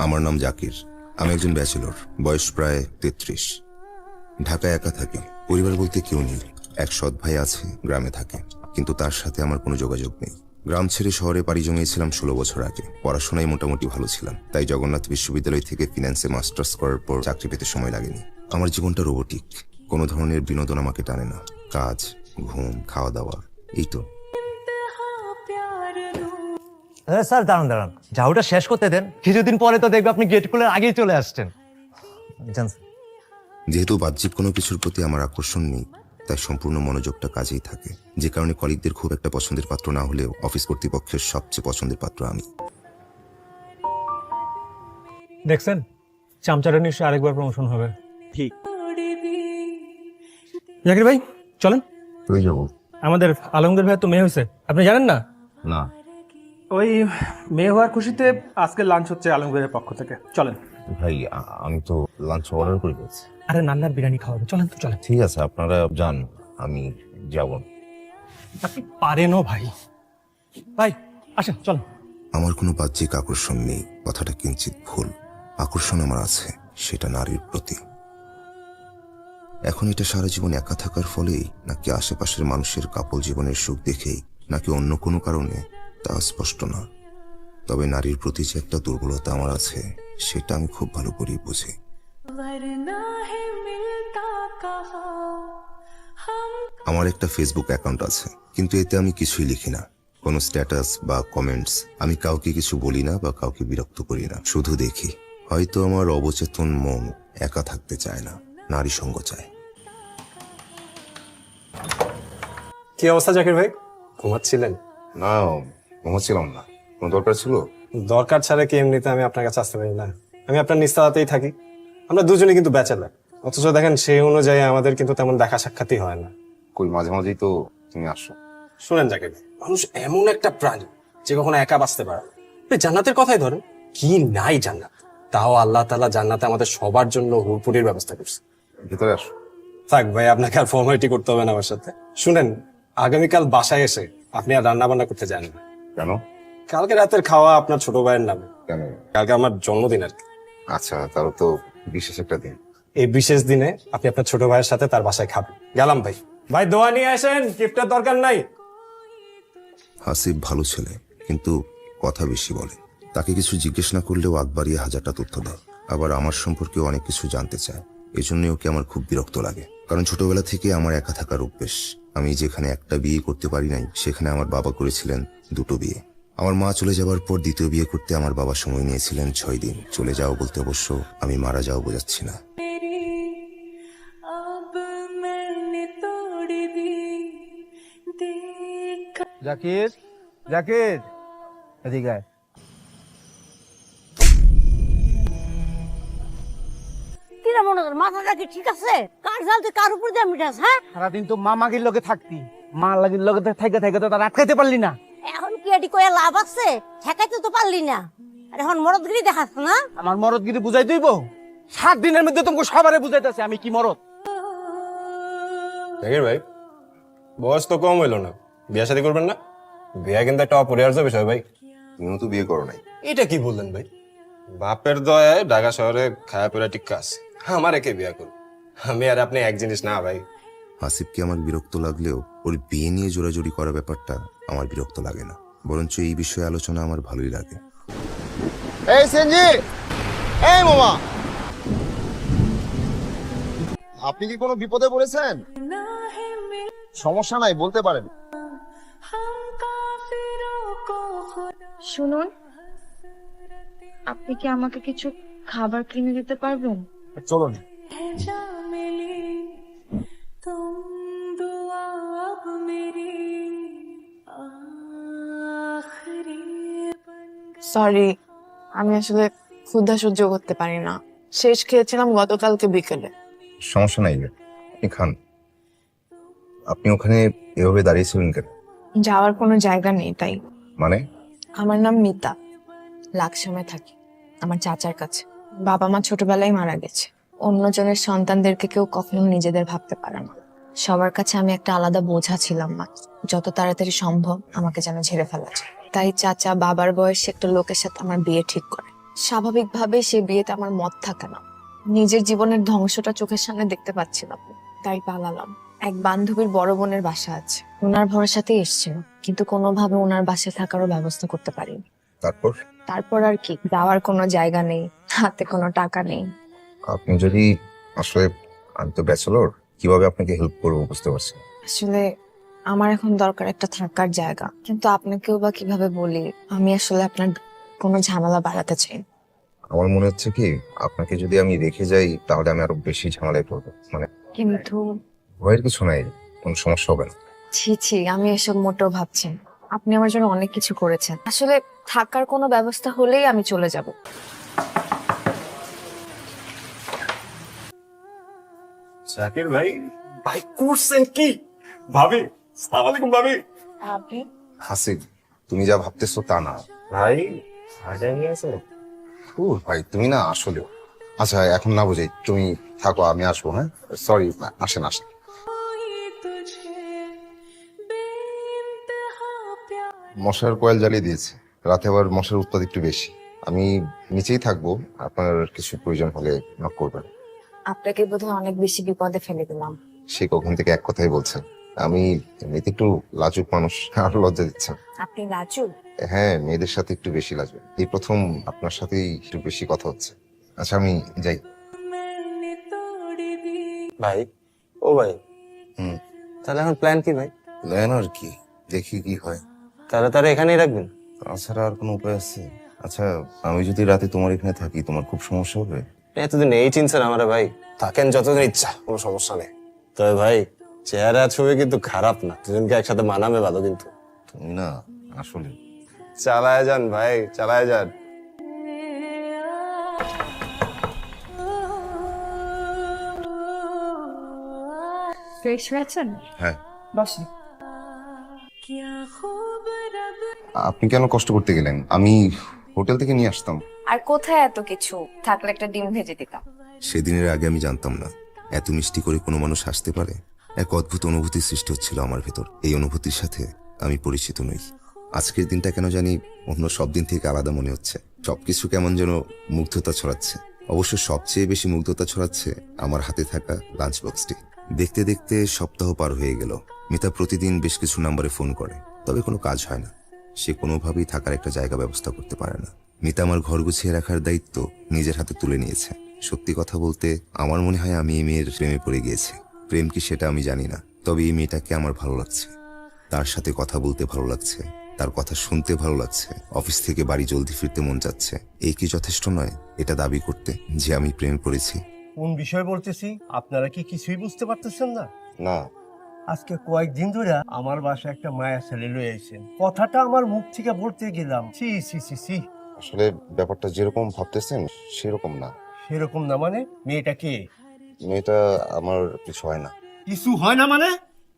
আমার নাম জাকির। আমি একজন ব্যাচেলর, বয়স প্রায় তেত্রিশ। ঢাকায় একা থাকি। পরিবার বলতে কেউ নেই। এক সৎ ভাই আছে, গ্রামে থাকে। কিন্তু তার সাথে আমার কোনো যোগাযোগ নেই। গ্রাম ছেড়ে শহরে পাড়ি জমিয়েছিলাম ষোলো বছর আগে। পড়াশোনায় মোটামুটি ভালো ছিলাম। তাই জগন্নাথ বিশ্ববিদ্যালয় থেকে ফিন্যান্সে মাস্টার্স করার পর চাকরি পেতে সময় লাগেনি। আমার জীবনটা রোবোটিক কোনো ধরনের বিনোদন আমাকে টানে না। কাজ, ঘুম খাওয়া দাওয়া এই তো। স্যার দাঁড়ান দাঁড়ান। ঝাউটা শেষ করতে দেন। কিছুদিন পরে তো দেখবে আপনি গেট খুলে আগেই চলে আসছেন। যেহেতু বাহ্যিক কোনো কিছুর প্রতি আমার আকর্ষণ নেই তাই সম্পূর্ণ মনোযোগটা কাজেই থাকে। যে কারণে কলিগদের খুব একটা পছন্দের পাত্র না হলেও অফিস কর্তৃপক্ষের সবচেয়ে পছন্দের পাত্র আমি। দেখছেন? চামচাটা নিশ্চয়ই আরেকবার প্রমোশন হবে। ঠিক। জাকির ভাই চলেন। আমাদের আলমগীর ভাই তো মেয়ে হয়েছে। আপনি জানেন না? না। ওই মেয়ে হওয়ার খুশিতে আজকে লাঞ্চ হচ্ছে আলমগীরের পক্ষ থেকে। চলেন। ভাই আমি তো লাঞ্চ অর্ডার করে ফেলছি। আরে নান্নার বিরিয়ানি খাওয়াবে। চলেন তো চলেন। ঠিক আছে আপনারা যান আমি যাব। আপনি পারেনও ভাই। ভাই আসেন চলেন। আমার কোনো বাহ্যিক আকর্ষণ নেই কথাটা কিঞ্চিত ভুল। আকর্ষণ আমার আছে সেটা নারীর প্রতি। এখন এটা সারা জীবন একা থাকার ফলেই নাকি আশেপাশের মানুষের কাপল জীবনের সুখ দেখেই নাকি অন্য কোনো কারণে তা স্পষ্ট না। তবে নারীর প্রতি যে একটা দুর্বলতা আমার আছে সেটা আমি খুব ভালো করেই বুঝি। আমার একটা ফেসবুক অ্যাকাউন্ট আছে কিন্তু এতে আমি কিছুই লিখি না। কোনো স্ট্যাটাস বা কমেন্টস আমি কাউকে কিছু বলি না বা কাউকে বিরক্ত করি না শুধু দেখি। হয়তো আমার অবচেতন মন একা থাকতে চায় না নারী সঙ্গ চায়। কি অবস্থা জাকির ভাই? ঘুমাচ্ছিলেন? না ঘুমাচ্ছিলাম না। কোনো দরকার ছিল? দরকার ছাড়া কি এমনিতে আমি আপনার কাছে আসতে পারি না? আমি আপনার নিস্তারাতেই থাকি। আমরা দুজনে কিন্তু ব্যাচেলার। অথচ দেখেন সেই অনুযায়ী আমাদের কিন্তু তেমন দেখা সাক্ষাৎই হয় না। কই মাঝে মাঝেই তো তুমি আসো। শুনেন যাকে মানুষ এমন একটা প্রাণী যে কখনো একা বাঁচতে পারে না। আপনি জান্নাতের কথাই ধরেন কি নাই জান্নাত? তাও আল্লাহ তাআলা জান্নাতে আমাদের সবার জন্য হুরপুরির ব্যবস্থা করছে। ভিতরে আসো। থাক ভাই আপনাকে আর ফর্মালিটি করতে হবে না আমার সাথে। শুনেন আগামীকাল বাসায় এসে আপনি আর রান্না বান্না করতে যান না। কেন? কালকে রাতের খাওয়া আপনার ছোট ভাইয়ের নামে। কেন? কালকে আমার জন্মদিন আর কি। আচ্ছা তারও তো বিশেষ একটা দিন। এই বিশেষ দিনে আপনি আপনার ছোট ভাইয়ের সাথে তার বাসায় খাবেন। গেলাম ভাই। ভাই দোয়া নিয়ে আসেন গিফটের দরকার নাই। হাসিব ভালো ছেলে কিন্তু কথা বেশি বলে। তাকে কিছু জিজ্ঞেস না করলেও আগ বাড়িয়ে হাজারটা তথ্য দেয়। আবার আমার সম্পর্কে অনেক কিছু জানতে চায়। এজন্যই ওকে আমার খুব বিরক্ত লাগে। কারণ ছোটবেলা থেকে আমার একা থাকার অভ্যেস। আমি যেখানে একটা বিয়ে করতে পারি নাই সেখানে আমার বাবা করেছিলেন দুটো বিয়ে। আমার মা চলে যাওয়ার পর দ্বিতীয় বিয়ে করতে আমার বাবা সময় নিয়েছিলেন ছয় দিন। চলে যাও বলতে অবশ্য আমি মারা যাও বোঝাচ্ছি না। জাকির জাকির। এদিকে মাথাটা কি ঠিক আছে? কার জাল তুই কার উপর দিয়ে মিটাস হ্যাঁ? সারাদিন তো মামাগির লগে থাকতি। মা লাগির লগে থাইকে থাইকে তো তার আটকাইতে পারলি না। এখন কি এটি কয়ে লাভ আছে? ঠেকাইতে তো পারলি না। আর এখন মরদগিরি দেখাচ্ছ না? আমার মরদগিরি বুঝাই দইব সাত দিনের মধ্যে তোমাকে সবারে বুঝাইতেছে আমি কি মরদ। জাকির ভাই বয়স তো কম হইল না। বিয়ে শাদী করবেন না? বিয়ে কিন্তু একটা অপরিহার্য বিষয় ভাই। তুমিও তো বিয়ে করো নাই। এটা কি বললেন ভাই? বাপের দয়ায় ঢাকা শহরে খায়া পেরা টিক্কা আছে। আমারে কে বিয়া করুক আমি আর আপনি এক জিনিস না ভাই। আসিফকে আমার বিরক্ত লাগলেও ওর বিয়ে নিয়ে জোরাজোরি করা ব্যাপারটা আমার বিরক্ত লাগে না। বরঞ্চ এই বিষয়ে আলোচনা আমার ভালোই লাগে। এই সেনজি! এই মামা! আপনি কি কোনো বিপদে পড়েছেন? সমস্যা নাই বলতে পারেন। শুনুন আপনি কি আমাকে কিছু খাবার কিনে দিতে পারবেন? চলুন সরি আমি আসলে ক্ষুধা সহ্য করতে পারি না। শেষ খেয়েছিলাম গতকালকে বিকেলে। সমস্যা নাই এখান আপনি ওখানে এভাবে দাঁড়িয়েছিলেন কেন? যাওয়ার কোনো জায়গা নেই তাই। মানে? আমার নাম মিতা। লাকসামে থাকি আমার চাচার কাছে। বাবা মা ছোটবেলায় মারা গেছে। অন্যজনের সন্তানদেরকে কেউ কখনো নিজেদের ভাবতে পারে না। সবার কাছে আমি একটা আলাদা বোঝা ছিলাম মা। যত তাড়াতাড়ি সম্ভব আমাকে যেন ঝেড়ে ফেলা যায়। তাই চাচা বাবার বয়সে একটা লোকের সাথে আমার বিয়ে ঠিক করে। স্বাভাবিকভাবে সে বিয়েতে আমার মত থাকে না। নিজের জীবনের ধ্বংসটা চোখের সামনে দেখতে পাচ্ছিলাম। তাই পালালাম। এক বান্ধবীর বড় বোনের বাসা আছে। ওনার ভরসাতেই এসছিল কিন্তু কোনোভাবে ওনার বাসায় থাকারও ব্যবস্থা করতে পারিনি। তারপর? তারপর আর কি যাওয়ার কোনো জায়গা নেই। হাতে কোনো টাকা নেই আপনি যদি আসলে আমি তো ব্যাচেলর কীভাবে আপনাকে হেল্প করব বুঝতে পারছি না। আসলে আমার এখন দরকার একটা থাকার জায়গা কিন্তু আপনাকেও বা কীভাবে বলি আমি আসলে আপনার কোনো ঝামেলা বাড়াতে চাই না। আমার মনে হচ্ছে কি আপনাকে যদি আমি রেখে যাই তাহলে আমি আরও বেশি ঝামেলায় পড়ব মানে কিন্তু ভয়ের কিছু নাই কোনো সমস্যা হবে না ছি ছি আমি এসব মোটেও ভাবছি না। আপনি আমার জন্য অনেক কিছু করেছেন আসলে থাকার কোনো ব্যবস্থা হলেই আমি চলে যাব জাকির ভাই ভাই করছেন কি? ভাবি সালাম আলাইকুম ভাবি। আপনি হাসিব তুমি যা ভাবতেছো তা না। ভাই হাজার গেছে ও ভাই তুমি না আসলেও। আচ্ছা এখন না বুঝাই তুমি থাকো আমি আসব হ্যাঁ? সরি আসেন আসেন। মশার কয়েল জ্বালিয়ে দিয়েছে। রাতে আবার মশার উৎপাদ একটু বেশি। আমি নিচেই থাকব আপনার কিছু প্রয়োজন হলে নক করবেন। আপনাকে বোধহয় অনেক বেশি বিপদে ফেলে দিলাম। সে কখন থেকে এক কথাই বলছেন আমি এমনিতে একটু লাজুক মানুষ আর লজ্জা দিচ্ছেন আপনি লাজুক? হ্যাঁ মেয়েদের সাথে একটু বেশি লাজবে এই প্রথম আপনার সাথেই একটু বেশি কথা হচ্ছে। আচ্ছা আমি যাই। ভাই ও ভাই। হুম। তাহলে এখন প্ল্যান কি ভাই? প্ল্যান আর কি? দেখি কি হয়। তাহলে তারা এখানেই রাখবেন? তাছাড়া আর কোনো উপায় আছে? আচ্ছা আমি যদি রাতে তোমার এখানে থাকি তোমার খুব সমস্যা হবে? এতদিন এই চিনছেন আমার ভাই। থাকেন যতদিন ইচ্ছা কোনো সমস্যা নেই। তবে ভাই চেহারা ছবি কিন্তু খারাপ না। দুজনকে একসাথে মানাবে ভালো কিন্তু। তুমি না আসলে। চালায় যান ভাই চালায় যান। হ্যাঁ। আপনি কেন কষ্ট করতে গেলেন? আমি হোটেল থেকে নিয়ে আসতাম। আর কোথায় এত কিছু? থাকলে একটা ডিম ভেজে দিতাম। সেদিনের আগে আমি জানতাম না, এত মিষ্টি করে কোনো মানুষ হাসতে পারে। এক অদ্ভুত অনুভূতির সৃষ্টি হচ্ছিল আমার ভেতর। এই অনুভূতির সাথে আমি পরিচিত নই। আজকের দিনটা কেন জানি অন্য সব দিন থেকে আলাদা মনে হচ্ছে। সবকিছু কেমন যেন মুগ্ধতা ছড়াচ্ছে। অবশ্য সবচেয়ে বেশি মুগ্ধতা ছড়াচ্ছে আমার হাতে থাকা লাঞ্চ বক্সটি দেখতে দেখতে সপ্তাহ পার হয়ে গেল। মিতা প্রতিদিন বেশ কিছু নাম্বারে ফোন করে, তবে কোনো কাজ হয় না। সে কোনোভাবেই থাকার একটা জায়গা ব্যবস্থা করতে পারে না। মিতা আমার ঘর গুছিয়ে রাখার দায়িত্ব নিজের হাতে তুলে নিয়েছে। সত্যি কথা বলতে আমার মনে হয় আমি এই মেয়ের প্রেমে পড়ে গিয়েছি। প্রেম কি সেটা আমি জানি না তবে এই মেয়েটাকে আমার ভালো লাগছে। তার সাথে কথা বলতে ভালো লাগছে তার কথা শুনতে ভালো লাগছে অফিস থেকে বাড়ি জলদি ফিরতে মন যাচ্ছে এই কি যথেষ্ট নয় এটা দাবি করতে যে আমি প্রেমে পড়েছি। কোন বিষয় বলতেছি? আপনারা কি কিছুই বুঝতে পারতেছেন না? না। আজকে কয়েকদিন ধরে আমার বাসায় একটা মায়া ছেলে লয়ে আইছেন কথাটা আমার মুখ থেকে বলতে গেলাম। সি সি সি সি আসলে ব্যাপারটা যেরকম ভাবতেছেন সেরকম না। সেরকম না মানে? মেয়েটা কে? মেয়েটা আমার কিছু হয় না। কিছু হয় না মানে?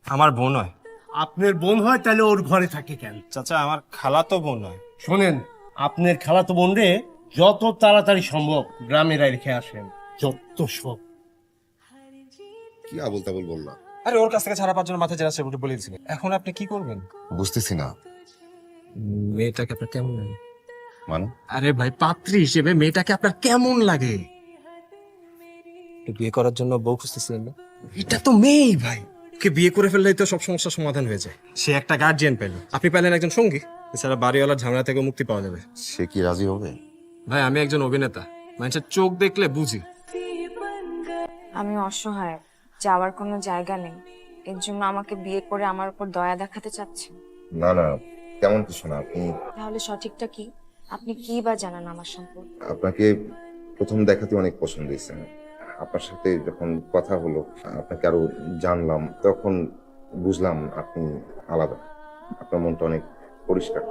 আমার বোন হয়। আপনার বোন হয় তাহলে ওর ঘরে থাকে কেন? চাচা আমার খালা তো বোন হয়। শোনেন আপনার খালাতো বোন রে যত তাড়াতাড়ি সম্ভব গ্রামে রেখে আসেন যত সব। কি আবল তাবল বললাম আরে ওর কাছ থেকে ছাড়া পাওয়ার জন্য মাথায় জেরা সেবুটি বলে দিয়েছিলেন এখন আপনি কি করবেন? বুঝতেছি না। মেয়েটাকে আপনার কেমন লাগে? মানে? আরে ভাই পাত্রী হিসেবে মেয়েটাকে আপনার কেমন লাগে? বিয়ে করার জন্য বউ খুঁজতেছিলেন না? এটা তো মেয়েই ভাই। ওকে বিয়ে করে ফেললে তো সব সমস্যার সমাধান হয়ে যায়। সে একটা গার্জিয়ান পেল। আপনি পেলেন একজন সঙ্গী এছাড়া বাড়িওয়ালার ঝামেলা থেকে মুক্তি পাওয়া যাবে। সে কি রাজি হবে? ভাই আমি একজন অভিনেতা। মানুষের চোখ দেখলে বুঝি। আমি অসহায় যাওয়ার কোনো জায়গা নেই। এর জন্য আমাকে বিয়ে করে আমার উপর দয়া দেখাতে চাচ্ছে না না তেমন কিছু না। আপনি তাহলে সঠিকটা কি? আপনি কি বা জানান আমার সম্পর্কে? আপনাকে প্রথম দেখাতে অনেক পছন্দ হয়েছে। আপনার সাথে যখন কথা হলো আপনাকে আরও জানলাম তখন বুঝলাম আপনি আলাদা। আপনার মনটা অনেক পরিষ্কার।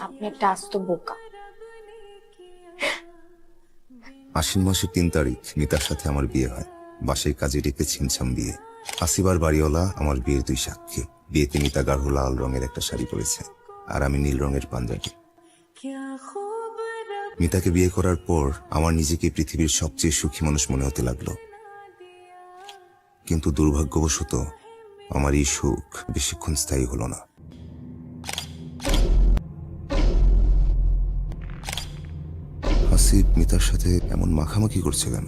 আপনি একটা আস্ত বোকা। আশ্বিন মাসের তিন তারিখ মিতার সাথে আমার বিয়ে হয়। বাসের কাজে ডেকে ছিমছাম বিয়ে। আসিবার বাড়িওয়ালা আমার বিয়ের দুই সাক্ষী। বিয়েতে মিতা গাঢ় লাল রঙের একটা শাড়ি পরেছে। আর আমি নীল রঙের পাঞ্জাবি। মিতাকে বিয়ে করার পর আমার নিজেকে পৃথিবীর সবচেয়ে সুখী মানুষ মনে হতে লাগল। কিন্তু দুর্ভাগ্যবশত আমার এই সুখ বেশিক্ষণ স্থায়ী হলো না। আসিফ মিতার সাথে এমন মাখামাখি করছে কেন?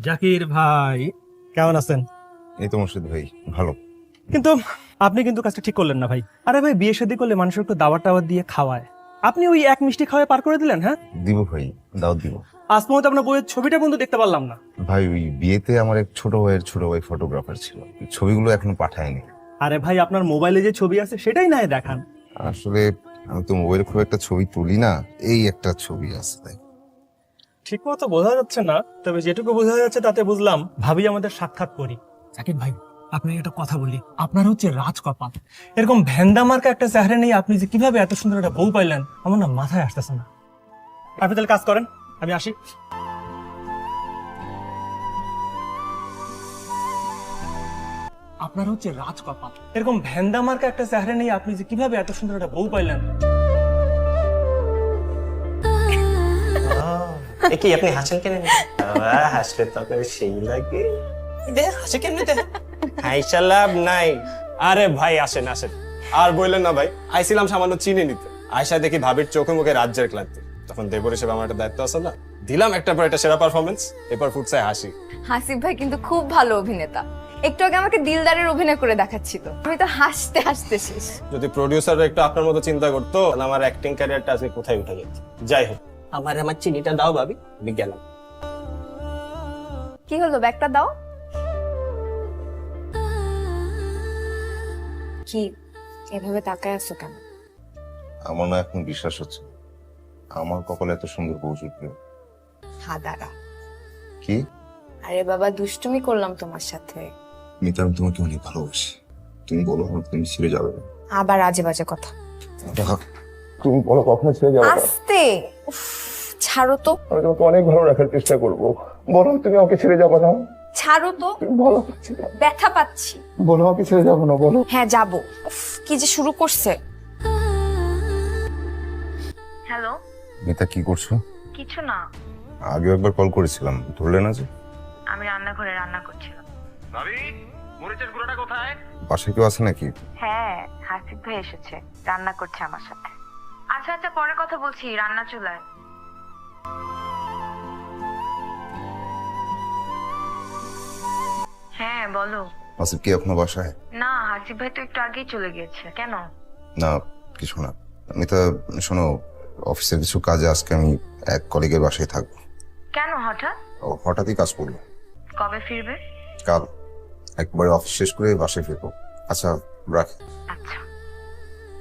জাকির ভাই কেমন আছেন? এই তো মুর্শিদ ভাই ভালো। কিন্তু আপনি কিন্তু কাজটা ঠিক করলেন না ভাই। আরে ভাই বিয়ে শাদী করলে মানুষের একটু দাওয়াত টাওয়াত দিয়ে খাওয়ায়। আপনি ওই এক মিষ্টি খাওয়ায় পার করে দিলেন হ্যাঁ? দিব ভাই দাও দিব। আজ পর্যন্ত আপনার বইয়ের ছবিটা পর্যন্ত দেখতে পারলাম না। ভাই ওই বিয়েতে আমার এক ছোট ভাইয়ের ছোট ভাই ফটোগ্রাফার ছিল। ছবিগুলো এখনও পাঠায়নি। আরে ভাই আপনার মোবাইলে যে ছবি আছে সেটাই নাই দেখান। আসলে আমি তো মোবাইলে খুব একটা ছবি তুলি না এই একটা ছবি আছে তাই ঠিক মতো বোঝা যাচ্ছে না তবে যেটুকু বোঝা যাচ্ছে তাতে বুঝলাম ভাবি আমাদের সাক্ষাৎ করি। জাকির ভাই আপনি একটা কথা বলি। আপনার হচ্ছে রাজকপাল। এরকম ভ্যান্ডা মার্কা একটা চেহারা নেই আপনি যে কীভাবে এত সুন্দর একটা বউ পাইলেন আমার না মাথায় আসতেছে না। আপনি তাহলে কাজ করেন আমি আসি। আপনার হচ্ছে রাজকপাল। এরকম ভ্যান্ডা মার্কা একটা চেহারা নেই আপনি যে কীভাবে এত সুন্দর একটা বউ পাইলেন। কি আপনি হাসেন কেন? হাসলে তো আপনার সেই লাগে। হাসে কেমনি হাইসা লাভ নাই। আরে ভাই আসেন আসেন। আর বললেন না ভাই আইছিলাম সামান্য চিনে নিতে। আয়সা দেখি ভাবির চোখে মুখে রাজ্যের ক্লান্তি। তখন দেবর হিসেবে আমার একটা দায়িত্ব আছে না? দিলাম একটা পর একটা সেরা পারফরমেন্স এরপর ফুটসায় হাসি। হাসিফ ভাই কিন্তু খুব ভালো অভিনেতা। একটু আগে আমাকে দিলদারের অভিনয় করে দেখাচ্ছিল। আমি তো হাসতে হাসতে শেষ। যদি প্রডিউসাররা একটু আপনার মতো চিন্তা করতো তাহলে আমার অ্যাক্টিং ক্যারিয়ারটা আজকে কোথায় উঠে যেত যাই হোক। আমার আমার চিনিটা দাও ভাবি আমি গেলাম। কি হলো ব্যাগটা দাও? কি এভাবে তাকায় আছো কেন? আমার না এখন বিশ্বাস হচ্ছে আমার কপালে এত সুন্দর বউ জুটবে হাদারা কি? আরে বাবা দুষ্টুমি করলাম তোমার সাথে। মিতা আমি তোমাকে অনেক ভালোবাসি। তুমি বলো তুমি ছেড়ে যাবে না। আবার আজে বাজে কথা। তুমি বলো কখনো ছেড়ে যাবে আস্তে! উফ, ছাড়ো তো। আমি তোমাকে অনেক ভালো রাখার চেষ্টা করব। বলো তুমি আমাকে ছেড়ে যাব না? ছাড়ো তো। বলো ব্যথা পাচ্ছি। বলো আমাকে ছেড়ে যাব না বলো। হ্যাঁ যাব। উফ, কি যে শুরু করছে। হ্যালো। মিতা কি করছ? কিছু না। আগেও একবার কল করেছিলাম। ধরলে না যে? আমি রান্নাঘরে রান্না করছিলাম। বাসায় কেউ আছে নাকি? হ্যাঁ হাসিফ ভাই এসেছে। রান্না করছে আমার সাথে। আচ্ছা আচ্ছা পরে কথা বলছি। রান্না চুলায়। হ্যাঁ বলো। আসিফ কি এখনও বাসায়? না হাসিফ ভাই তো একটু আগেই চলে গিয়েছে। কেন? না কিছু না। মিতা শোনো অফিসের কিছু কাজে আজকে আমি এক কলিগের বাসায় থাকব। কেন হঠাৎ? ও হঠাৎই কাজ করল। কবে ফিরবে? কাল। একবারে অফিস শেষ করে বাসায় ফিরবো। আচ্ছা রাখ। আচ্ছা।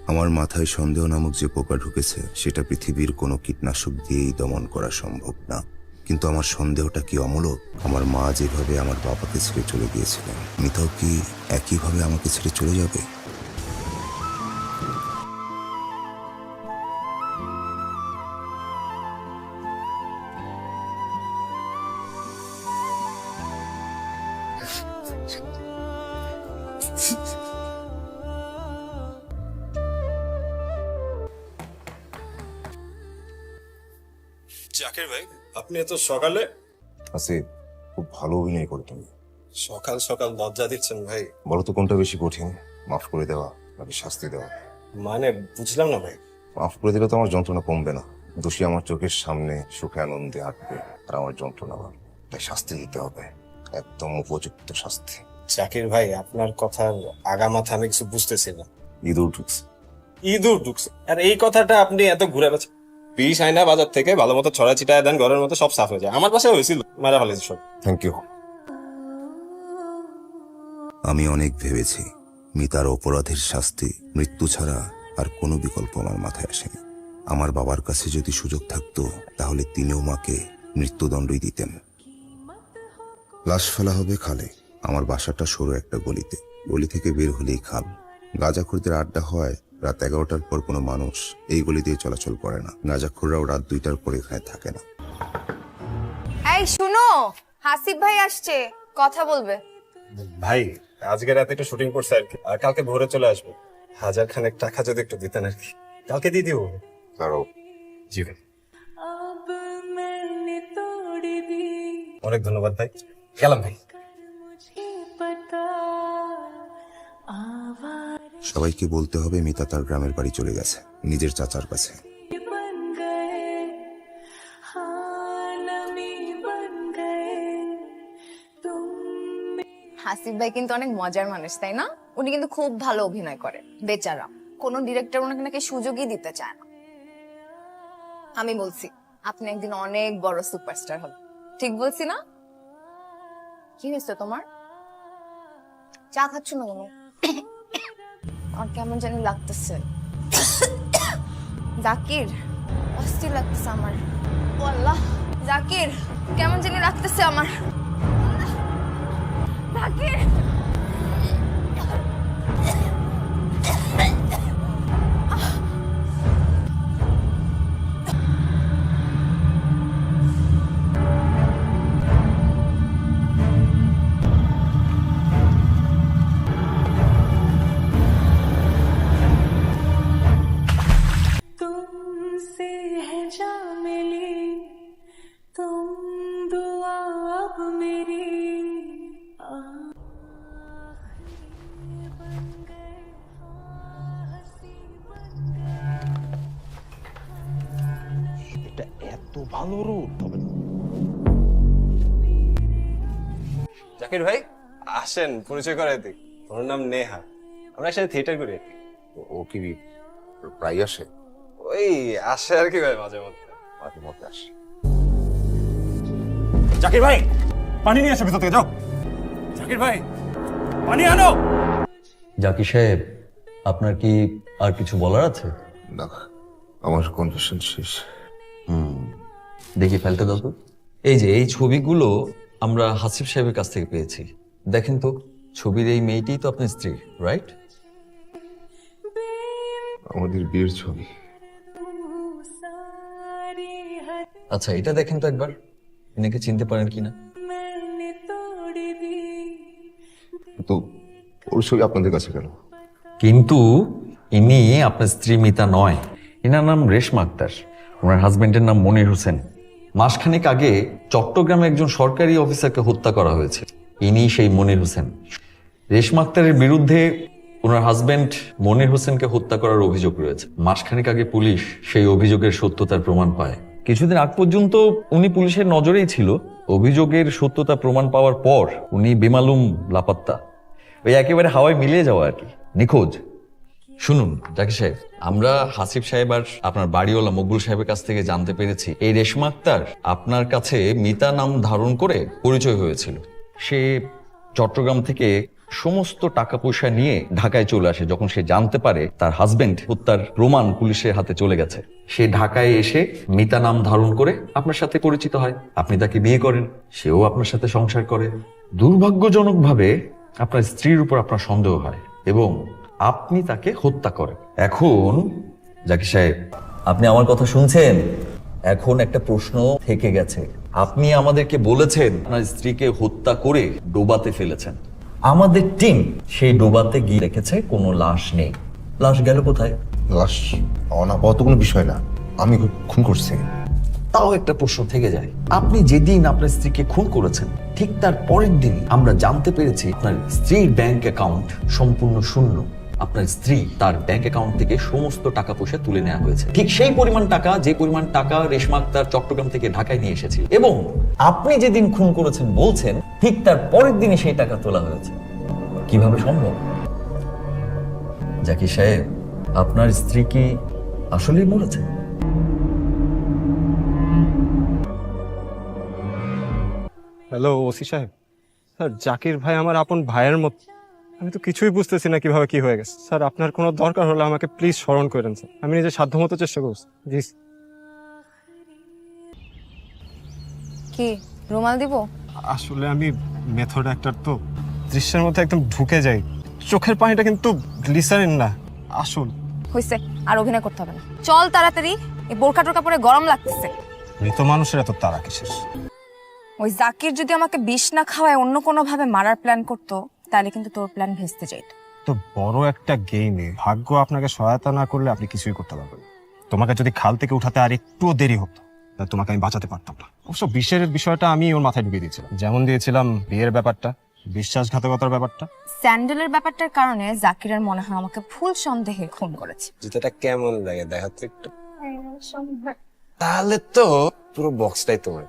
আমার মাথায় সন্দেহ নামক যে পোকা ঢুকেছে সেটা পৃথিবীর কোনো কীটনাশক দিয়েই দমন করা সম্ভব না। কিন্তু আমার সন্দেহটা কি অমূলক? আমার মা যেভাবে আমার বাবাকে ছেড়ে চলে গিয়েছিলেন, মিতাও কি একইভাবে আমাকে ছেড়ে চলে যাবে? ভাই আপনি এত সকালে? আসিফ খুব ভালো অভিনয় করো তুমি। সকাল সকাল লজ্জা দিচ্ছেন ভাই। বলো তো কোনটা বেশি কঠিন? মাফ করে দেওয়া নাকি শাস্তি দেওয়া? মানে বুঝলাম না ভাই। মাফ করে দিলে তো আমার যন্ত্রণা কমবে না। দোষী আমার চোখের সামনে সুখে আনন্দে আঁকবে আর আমার যন্ত্রণা বাড়বে। তাই শাস্তি দিতে হবে। একদম উপযুক্ত শাস্তি। জাকির ভাই আপনার কথার আগা মাথা আমি কিছু বুঝতেছি না। ইঁদুর ঢুকছে। ইঁদুর ঢুকছে। আর এই কথাটা আপনি এত ঘুরে বেড়াচ্ছেন। বিষ আয়না বাজার থেকে ভালো মতো ছড়া ছিটায় দেন ঘরের মতো সব সাফ হয়ে যায়। আমার পাশে হয়েছিল মারা ফেলেছে সব। থ্যাংক ইউ আমি অনেক ভেবেছি মিতার অপরাধের শাস্তি মৃত্যু ছাড়া আর কোনো বিকল্প আমার মাথায় আসেনি। আমার বাবার কাছে যদি সুযোগ থাকতো তাহলে তিনিও মাকে মৃত্যুদণ্ডই দিতেন। লাশ ফেলা হবে খালে আমার বাসাটা সরু একটা গলিতে। গলি থেকে বের হলেই খাল। গাঁজাখোরদের আড্ডা হয় রাত এগারোটার পর কোনো মানুষ এই গলি দিয়ে চলাচল করে না। রাজাক্ষুররাও রাত দুইটার পর এখানে থাকে না। এই শুনো! হাসিব ভাই আসছে। কথা বলবে। ভাই আজকে রাতে একটু শুটিং করছে আর কি। আর কালকে ভোরে চলে আসবে। হাজার খানেক টাকা যদি একটু দিতেন আর কি। কালকে দিয়ে দিব দাঁড়াও। জি ভাই। অনেক ধন্যবাদ ভাই। গেলাম ভাই। সবাইকে বলতে হবে মিতা তার গ্রামের বাড়ি চলে গেছে, নিজের চাচার কাছে। হাসিফ ভাই কিন্তু অনেক মজার মানুষ, তাই না? উনি কিন্তু খুব ভালো অভিনয় করে, বেচারা। কোনো ডিরেক্টর ওনাকে নাকি সুযোগই দিতে চায় না। আমি বলছি, আপনি একদিন অনেক বড় সুপারস্টার হবেন। ঠিক বলছি না? কি হয়েছে তোমার? চা খাচ্ছ না আর কেমন জানি লাগতেছে। জাকির, অস্থির লাগতেছে আমার। ও আল্লাহ, জাকির, কেমন জানি লাগতেছে আমার। জাকির! এত হবে না। জাকির ভাই আসেন পরিচয় করে দিই। ওর নাম নেহা। আমরা একসাথে থিয়েটার করি। ও কি প্রায় আসে? ওই আসে আর কি ভাই মাঝে মধ্যে। মাঝে মধ্যে আসে। জাকির ভাই পানি নিয়ে আসো ভিতর থেকে যাও। জাকির ভাই পানি আনো। জাকি সাহেব আপনার কি আর কিছু বলার আছে? না আমার কনফেশন শেষ। দেখি ফেলতে দাও তো। এই যে এই ছবিগুলো আমরা হাসিফ সাহেবের কাছ থেকে পেয়েছি। দেখেন তো ছবির এই মেয়েটি তো আপনার স্ত্রী রাইট আমাদের বিয়ের ছবি। আচ্ছা এটা দেখেন তো একবার। এনেকে চিনতে পারেন কিনা? তো ওর ছবি আপনাদের কাছে কেন? কিন্তু ইনি আপনার স্ত্রী মিতা নয়। এনার নাম রেশমা আক্তার। ওনার হাজবেন্ডের নাম মনির হোসেন। মাসখানেক আগে চট্টগ্রামে একজন সরকারি অফিসারকে হত্যা করা হয়েছে। ইনি সেই মনির হোসেন। রেশমা আক্তারের বিরুদ্ধে ওনার হাজবেন্ড মনির হোসেনকে হত্যা করার অভিযোগ রয়েছে। মাসখানেক আগে পুলিশ সেই অভিযোগের সত্যতার প্রমাণ পায়। কিছুদিন আগ পর্যন্ত উনি পুলিশের নজরেই ছিল। অভিযোগের সত্যতা প্রমাণ পাওয়ার পর উনি বেমালুম, লাপাত্তা। ওই একেবারে হাওয়ায় মিলিয়ে যাওয়া আর কি। নিখোঁজ। শুনুন জাকি সাহেব, আমরা হাসিব সাহেব আর আপনার বাড়িওয়ালা মকবুল সাহেবের কাছ থেকে জানতে পেরেছি। এই রেশমা আক্তার আপনার কাছে মিতা নাম ধারণ করে পরিচয় হয়েছিল। সে চট্টগ্রাম থেকে সমস্ত টাকা পয়সা নিয়ে ঢাকায় চলে আসে। যখন সে জানতে পারে তার হাজবেন্ড হত্যার প্রমাণ পুলিশের হাতে চলে গেছে, সে ঢাকায় এসে মিতা নাম ধারণ করে আপনার সাথে পরিচিত হয়। আপনি তাকে বিয়ে করেন, সেও আপনার সাথে সংসার করে। দুর্ভাগ্যজনকভাবে আপনার স্ত্রীর উপর আপনার সন্দেহ হয় এবং আপনি তাকে হত্যা করেন। এখন জাকি সাহেব। আপনি আমার কথা শুনছেন? এখন একটা প্রশ্ন থেকে গেছে। আপনি আমাদেরকে বলেছেন আপনার স্ত্রীকে হত্যা করে ডোবাতে ফেলেছেন। আমাদের টিম সেই ডোবাতে গিয়ে দেখেছে কোনো লাশ নেই। লাশ গেল কোথায়? লাশ অনাপাত কোনো বিষয় না। আমি খুন করছি। তাও একটা প্রশ্ন থেকে যায়। আপনি যেদিন আপনার স্ত্রীকে খুন করেছেন ঠিক তার পরের দিন আমরা জানতে পেরেছি আপনার স্ত্রীর ব্যাংক অ্যাকাউন্ট সম্পূর্ণ শূন্য। আপনার স্ত্রী তার ব্যাংক অ্যাকাউন্ট থেকে সমস্ত টাকা পয়সা তুলে নেওয়া হয়েছে। ঠিক সেই পরিমাণ টাকা, যে পরিমাণ টাকা রেশমা আক্তার চট্টগ্রাম থেকে ঢাকায় নিয়ে এসেছিল। এবং আপনি যেদিন খুন করেছেন বলছেন, ঠিক তার পরের দিনই সেই টাকা তোলা হয়েছে। কীভাবে সম্ভব? জাকি সাহেব, আপনার স্ত্রী কি আসলেই মরেছে? হ্যালো, ওসি সাহেব। স্যার, জাকির ভাই আমার আপন ভাইয়ের মতো আমি তো কিছুই বুঝতেছি না কীভাবে কি হয়ে গেছে। স্যার আপনার কোনো দরকার হলে আমাকে প্লিজ স্মরণ করেন স্যার। আমি নিজের সাধ্যমতো চেষ্টা করছি জি কি রুমাল দিব? আসলে আমি মেথড অ্যাক্টর তো। দৃশ্যের মধ্যে একদম ঢুকে যাই। চোখের পানিটা কিন্তু গ্লিসারিন না। আসল হইছে আর অভিনয় করতে হবে না। চল তাড়াতাড়ি এই বোরখা টোরকা পরে গরম লাগতেছে। মৃত মানুষের এত তারা কিসের? ওই জাকির যদি আমাকে বিষ না খাওয়ায় অন্য কোনো ভাবে মারার প্ল্যান করতো তাহলে কিন্তু তোর প্ল্যান ভেস্তে যাইত। তো বড় একটা গেমে ভাগ্য আপনাকে সহায়তা না করলে আপনি কিছুই করতে পারবেন না। তোমাকে যদি খাল থেকে উঠাতে আর একটুও দেরি হতো তাহলে তোমাকে আমি বাঁচাতে পারতাম না। অবশ্য বিশ্বের বিষয়টা আমি ওর মাথায় ঢুকিয়ে দিয়েছিলাম। যেমন দিয়েছিলাম বিয়ের ব্যাপারটা বিশ্বাসঘাতকতার ব্যাপারটা। স্যান্ডেলের ব্যাপারটার কারণে জাকিরের মনে হয় আমাকে ফুল সন্দেহে খুন করেছে। জুতাটা কেমন লাগে? দেখা তো একটু তাহলে তো পুরো বক্সটাই তোমার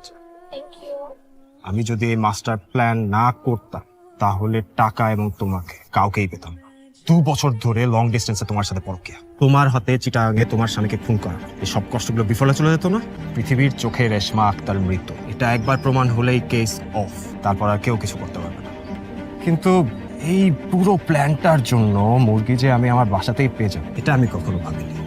আমি যদি এই মাস্টার প্ল্যান না করতাম তাহলে টাকা এবং তোমাকে কাউকেই পেতাম না। দু বছর ধরে লং ডিস্টেন্সে তোমার সাথে পরকিয়া। তোমার হাতে চিটাগাঙে তোমার স্বামীকে খুন করা। এই সব কষ্টগুলো বিফলে চলে যেত না? পৃথিবীর চোখে রেশমা আক্তার মৃত এটা একবার প্রমাণ হলেই কেস অফ তারপর আর কেউ কিছু করতে পারবে না। কিন্তু এই পুরো প্ল্যানটার জন্য মুরগি যে আমি আমার বাসাতেই পেয়ে যাব, এটা আমি কখনো ভাবিনি।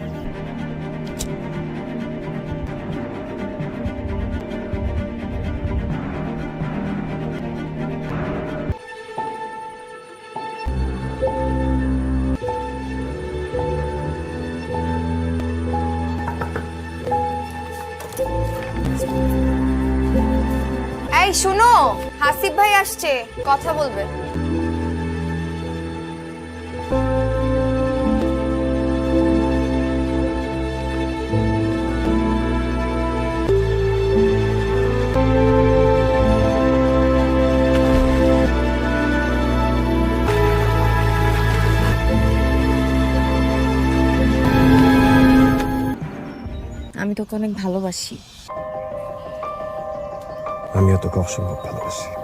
এই শুনো হাসিব ভাই আসছে কথা বলবে। আমি তোকে অনেক ভালোবাসি। আমিও তোকে অসম্ভব ভালোবাসি